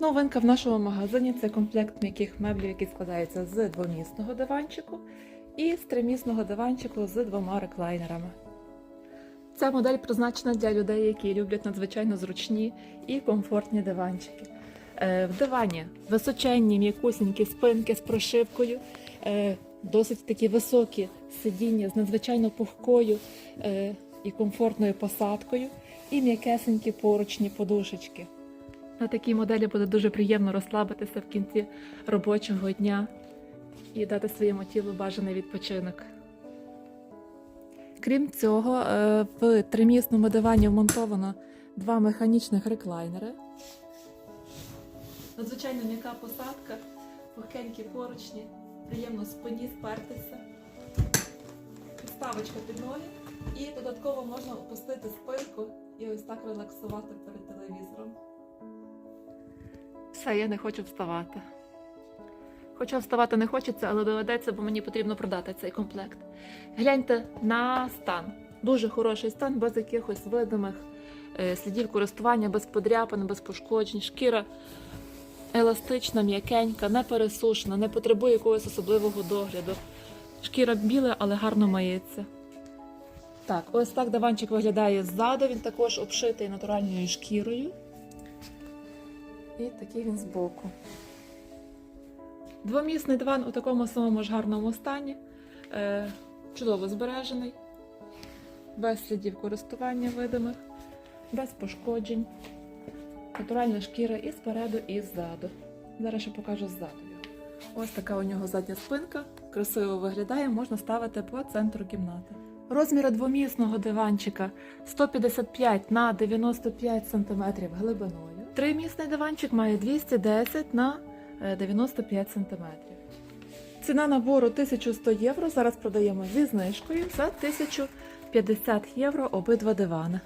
Новинка в нашому магазині це комплект м'яких меблів, який складається з двомісного диванчику і з тримісного диванчику з двома реклайнерами. Ця модель призначена для людей, які люблять надзвичайно зручні і комфортні диванчики. Е, В дивані височенні м'якусінькі спинки з прошивкою, е, досить такі високі сидіння з надзвичайно пухкою е, і комфортною посадкою, і м'якесенькі поручні подушечки. На такій моделі буде дуже приємно розслабитися в кінці робочого дня і дати своєму тілу бажаний відпочинок. Крім цього, е, в тримісному дивані вмонтовано два механічних реклайнери. Надзвичайно м'яка посадка, пухенькі поручні, приємно спині спертися, підставочка під ноги і додатково можна опустити спинку і ось так релаксувати перед телевізором. Все, я не хочу вставати. Хоча вставати не хочеться, але доведеться, бо мені потрібно продати цей комплект. Гляньте на стан. Дуже хороший стан, без якихось видимих е, слідів користування, без подряпин, без пошкоджень. Шкіра еластична, м'якенька, не пересушена, не потребує якогось особливого догляду. Шкіра біла, але гарно миється. Так, ось так диванчик виглядає ззаду. Він також обшитий натуральною шкірою. І такий він збоку. Двомісний диван у такому самому ж гарному стані, е, чудово збережений, без слідів користування видимих, без пошкоджень, натуральна шкіра і спереду, і ззаду. Зараз ще покажу ззаду його. Ось така у нього задня спинка, красиво виглядає, можна ставити по центру кімнати. Розміри двомісного диванчика 155 на 95 см глибиною. Тримісний диванчик має 210 на е, 95 см. Ціна набору 1100 євро. Зараз продаємо зі знижкою за 1050 євро обидва дивани.